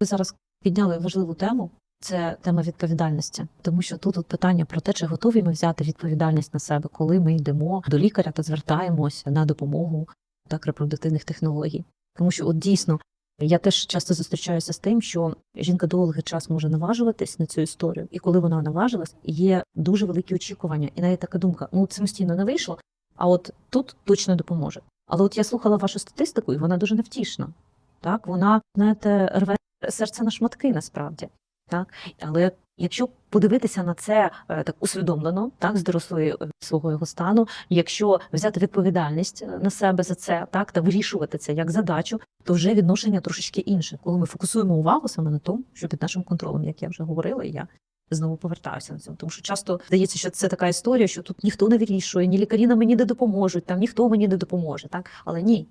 Ви зараз підняли важливу тему. Це тема відповідальності, тому що тут от питання про те, чи готові ми взяти відповідальність на себе, коли ми йдемо до лікаря та звертаємося на допомогу так репродуктивних технологій. Тому що, от дійсно, я теж часто зустрічаюся з тим, що жінка довгий час може наважуватись на цю історію, і коли вона наважилась, є дуже великі очікування, і навіть така думка: ну самостійно не вийшло, а от тут точно допоможе. Але от я слухала вашу статистику, і вона дуже невтішна. Так, вона, знаєте, рве серце на шматки насправді. Так, але якщо подивитися на це е, так усвідомлено, так з дорослої е, свого його стану, якщо взяти відповідальність е, на себе за це, так та вирішувати це як задачу, то вже відношення трошечки інше, коли ми фокусуємо увагу саме на тому, що під нашим контролем, як я вже говорила, і я знову повертаюся на цьому. Тому що часто здається, що це така історія, що тут ніхто не вирішує, ні лікарі нам мені не допоможуть, там ніхто мені не допоможе. Так, але ні,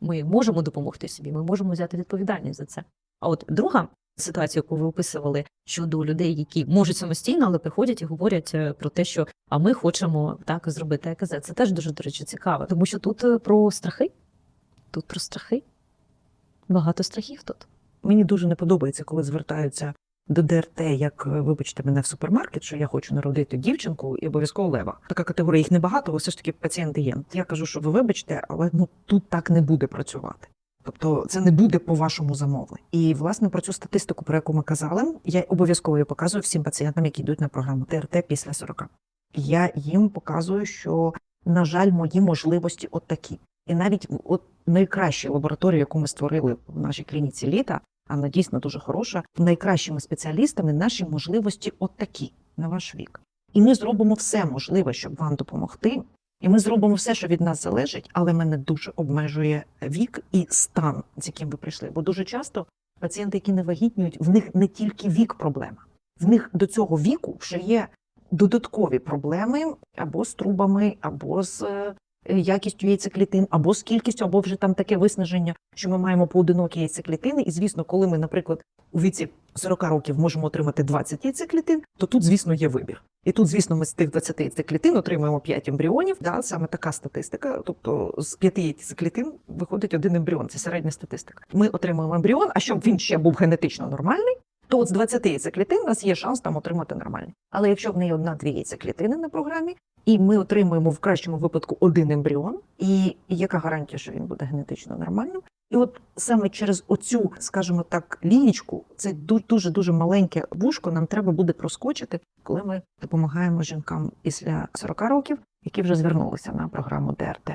ми можемо допомогти собі, ми можемо взяти відповідальність за це. А от друга ситуація, яку ви описували щодо людей, які можуть самостійно, але приходять і говорять е, про те, що а ми хочемо так зробити ЕКЗ. Це теж дуже до речі цікаво, тому що тут е, про страхи. Тут про страхи. Багато страхів тут. Мені дуже не подобається, коли звертаються до ДРТ, як е, вибачте мене в супермаркет, що я хочу народити дівчинку і обов'язково лева. Така категорія їх небагато, але все ж таки пацієнти є. Я кажу, що ви вибачте, але ну тут так не буде працювати. Тобто це не буде по вашому замовленню. І власне про цю статистику, про яку ми казали, я обов'язково її показую всім пацієнтам, які йдуть на програму ТРТ після 40. Я їм показую, що на жаль, мої можливості от такі. І навіть от найкращі лабораторії, яку ми створили в нашій клініці літа, а вона дійсно дуже хороша, найкращими спеціалістами наші можливості от такі на ваш вік. І ми зробимо все можливе, щоб вам допомогти. І ми зробимо все, що від нас залежить, але мене дуже обмежує вік і стан, з яким ви прийшли. Бо дуже часто пацієнти, які не вагітнюють, в них не тільки вік проблема, в них до цього віку ще є додаткові проблеми або з трубами, або з е, якістю яйцеклітин, або з кількістю, або вже там таке виснаження, що ми маємо поодинокі яйцеклітини. І звісно, коли ми, наприклад, у віці 40 років можемо отримати 20 яйцеклітин, то тут, звісно, є вибір. І тут, звісно, ми з тих 20 яйцеклітин отримуємо 5 ембріонів. Да, саме така статистика. Тобто з 5 яйцеклітин виходить один ембріон. Це середня статистика. Ми отримуємо ембріон, а щоб він ще був генетично нормальний. То от з 20 яйцеклітин у нас є шанс там отримати нормальний. Але якщо в неї одна-дві яйцеклітини на програмі, і ми отримуємо в кращому випадку один ембріон, і яка гарантія, що він буде генетично нормальним? І от саме через оцю, скажімо так, лінічку, це дуже дуже маленьке вушко, нам треба буде проскочити, коли ми допомагаємо жінкам після 40 років, які вже звернулися на програму ДРТ.